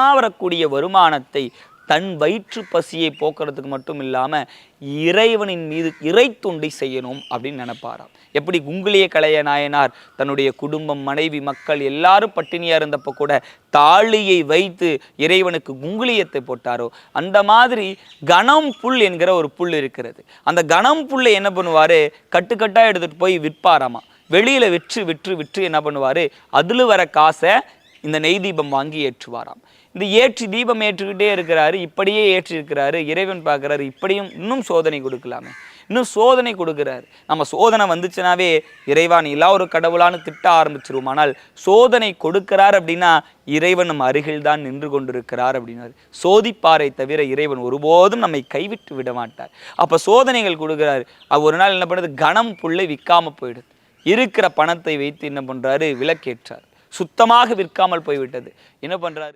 கொஞ்சமாக வரக்கூடிய வருமானத்தை தன் வயிற்று பசியை போக்குறதுக்கு மட்டும் இல்லாமல் இறைவனின் மீது இறை தொண்டை செய்யணும் அப்படின்னு நினைப்பாராம். எப்படி குங்குளிய கலைய நாயனார் தன்னுடைய குடும்பம் மனைவி மக்கள் எல்லாரும் பட்டினியாக இருந்தப்போ கூட தாழியை வைத்து இறைவனுக்கு குங்குளியத்தை போட்டாரோ அந்த மாதிரி கணம் புல் என்கிற ஒரு புல் இருக்கிறது. அந்த கணம் புல்லை என்ன பண்ணுவார்? கட்டுக்கட்டாக எடுத்துகிட்டு போய் விற்பாராமா. வெளியில் விற்று விற்று விற்று என்ன பண்ணுவார்? அதில் வர காசை இந்த நெய் தீபம் வாங்கி ஏற்றுவாராம். இந்த ஏற்றி தீபம் ஏற்றுக்கிட்டே இருக்கிறாரு இப்படியே ஏற்றி இருக்கிறாரு இறைவன் பார்க்குறாரு இப்படியும் இன்னும் சோதனை கொடுக்கலாமே. இன்னும் சோதனை கொடுக்குறாரு. நம்ம சோதனை வந்துச்சுனாவே இறைவான் நீ எல்லா ஒரு கடவுளான்னு திட்ட ஆரம்பிச்சிருவோம். ஆனால் சோதனை கொடுக்கிறார் அப்படின்னா இறைவன் நம்ம அருகில் தான் நின்று கொண்டிருக்கிறார் அப்படின்னாரு. சோதிப்பாரை தவிர இறைவன் ஒருபோதும் நம்மை கைவிட்டு விட மாட்டார். அப்போ சோதனைகள் கொடுக்குறாரு. அவர் ஒரு நாள் என்ன பண்ணுறது கணம் புள்ளை விற்காம போயிடுது. இருக்கிற பணத்தை வைத்து என்ன பண்ணுறாரு விளக்கேற்றார். சுத்தமாக விற்காமல் போய்விட்டது. என்ன பண்றாரு?